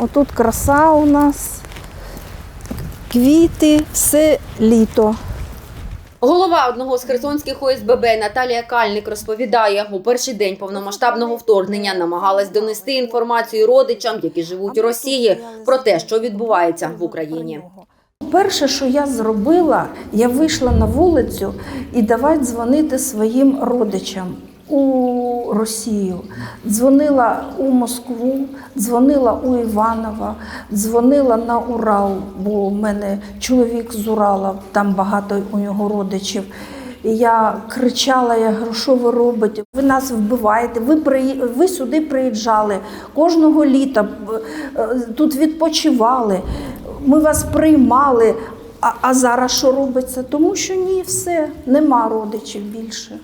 Отут краса у нас, квіти, все літо. Голова одного з херсонських ОСББ Наталія Кальник розповідає, у перший день повномасштабного вторгнення намагалась донести інформацію родичам, які живуть у Росії, про те, що відбувається в Україні. Перше, що я зробила, я вийшла на вулицю і давай дзвонити своїм родичам у Росію. Дзвонила у Москву, дзвонила у Іванова, дзвонила на Урал, бо в мене чоловік з Урала, там багато у нього родичів. І я кричала, я говорю, що ви робите? Ви нас вбиваєте, ви, приї... ви сюди приїжджали кожного літа, е, тут відпочивали, ми вас приймали. А, а зараз що робиться? Тому що ні, все, нема родичів більше.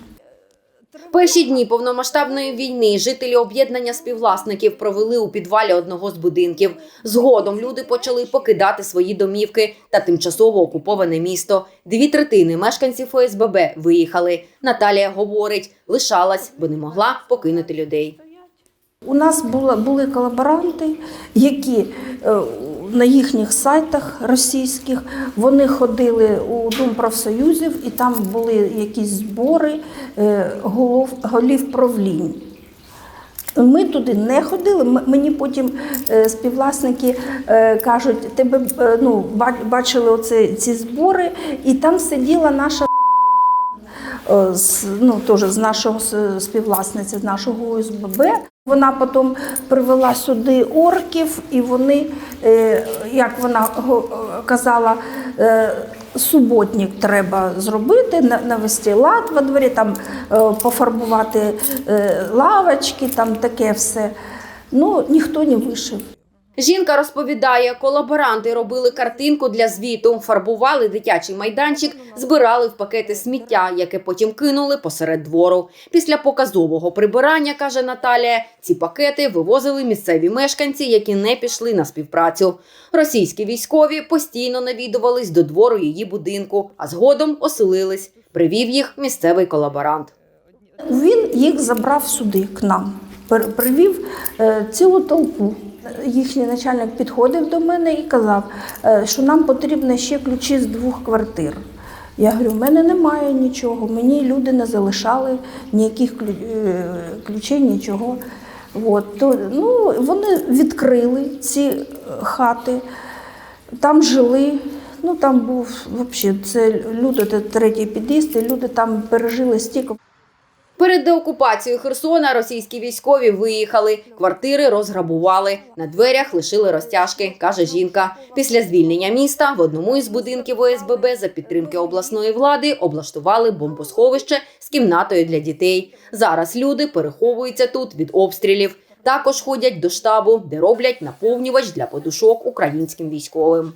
Перші дні повномасштабної війни жителі об'єднання співвласників провели у підвалі одного з будинків. Згодом люди почали покидати свої домівки та тимчасово окуповане місто. Дві третини мешканців ОСББ виїхали. Наталія говорить, лишалась, бо не могла покинути людей. У нас були колаборанти, які е, на їхніх сайтах російських вони ходили у Дом профсоюзів, і там були якісь збори е, голов, голів правлінь. Ми туди не ходили. Мені потім е, співвласники е, кажуть, тебе ну, бачили оце, ці збори, і там сиділа наша з, ну, теж з нашого с- співвласниці, з нашого ОСББ. Вона потім привела сюди орків, і вони, е, як вона казала, е, суботник треба зробити, навести лад во дворі, там е, пофарбувати лавочки, там таке все. Ну, ніхто не вийшов. Жінка розповідає, колаборанти робили картинку для звіту, фарбували дитячий майданчик, збирали в пакети сміття, яке потім кинули посеред двору. Після показового прибирання, каже Наталія, ці пакети вивозили місцеві мешканці, які не пішли на співпрацю. Російські військові постійно навідувались до двору її будинку, а згодом оселились. Привів їх місцевий колаборант. Він їх забрав сюди, к нам, привів е, цілу толпу. Їхній начальник підходив до мене і казав, е, що нам потрібно ще ключі з двох квартир. Я говорю, в мене немає нічого, мені люди не залишали ніяких е, ключей, нічого. От, то, ну, вони відкрили ці е, хати, там жили. Ну там був взагалі, це люди, це третій під'їзд, і люди там пережили стільки. Перед деокупацією Херсона російські військові виїхали, квартири розграбували, на дверях лишили розтяжки, каже жінка. Після звільнення міста в одному із будинків ОСББ за підтримки обласної влади облаштували бомбосховище з кімнатою для дітей. Зараз люди переховуються тут від обстрілів. Також ходять до штабу, де роблять наповнювач для подушок українським військовим.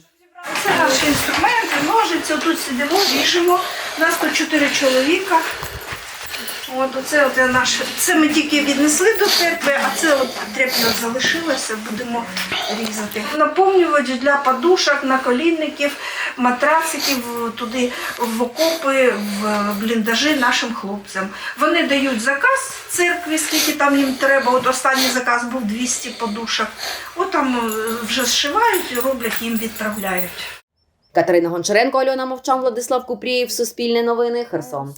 Це наші інструменти, ножиці, тут сидимо, ріжемо. Нас тут чотири чоловіка. От оце от наше. Це ми тільки віднесли до церкви, а це от тряпля залишилося, будемо різати. Наповнювач для подушок, наколінників, матрациків туди в окопи, в бліндажі нашим хлопцям. Вони дають заказ церкві, скільки там їм треба. От останній заказ був 200 подушок. От там е, вже зшивають і роблять, їм відправляють. Катерина Гончаренко, Альона Мовчан, Владислав Купрієв, Суспільне новини, Херсон.